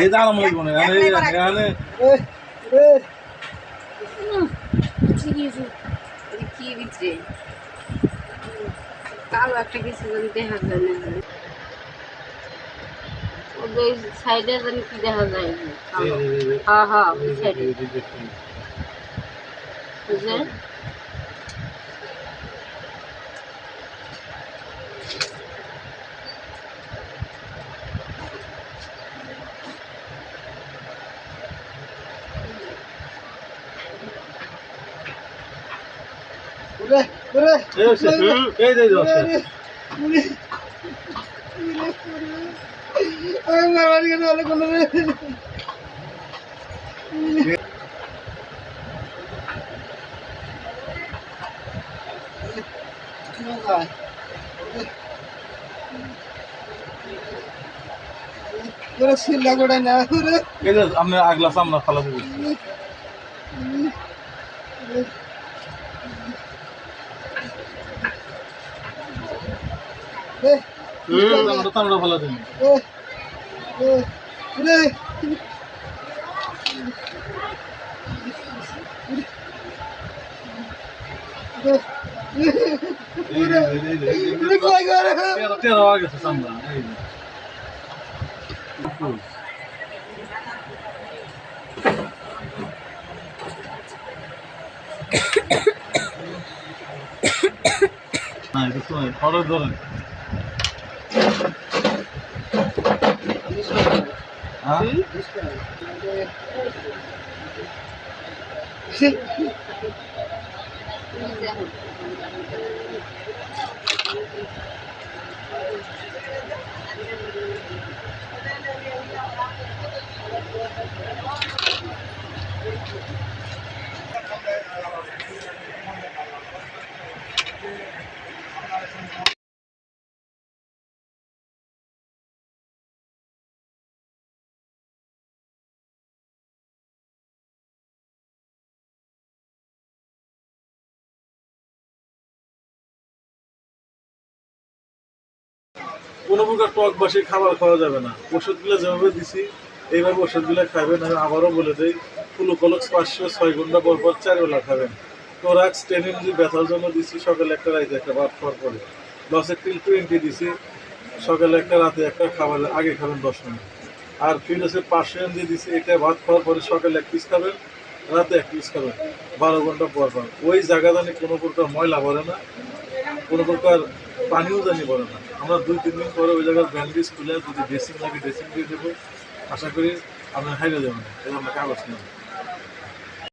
এই দাঁড়াম লাগব না এখানে কি ভিতরে কালো একটা কিছু যেন দেখা যায় না ওদের সাইডে যেন কি হ্যাঁ হ্যাঁ ওই আপনি আগলা সামনা ফালা দিবি না এটা তো খরচ ধরেন। See? কোনো প্রকার টক বাসি খাবার খাওয়া যাবে না। ওষুধগুলো যেভাবে দিছি, এইভাবে ওষুধগুলো খাবেন আমি আবারও বলে দিই ফুলুকলক্স পাঁচশো ছয় ঘণ্টা পর পর চার বেলা খাবেন। টোরাক্স টেন এমজি ব্যথার জন্য দিছি, সকালে একটা রাইতে একটা, ভাত খাওয়ার পরে। লসের টিল টোয়েন্টি দিছি, সকালে একটা, রাতে একটা, খাবার আগে খাবেন দশ মিনিট। আর ফিলোসের পাঁচশো এমজি দিছি, এটা ভাত খাওয়ার পরে সকালে এক পিস খাবেন, রাতে এক পিস খাবেন, বারো ঘণ্টা পর পর। ওই জায়গা জানি কোনো প্রকার ময়লা ভরে না, কোনো প্রকার পানিও জানি পড়ে না। আমরা দুই, তিন দিন পরে ওই জায়গায় ব্যান্ডেজ খুলে, যদি ড্রেসিং লাগে ড্রেসিং দিয়ে দেবো, আশা করি আপনার হাইরে যাবেন আমরা কাগজ নেব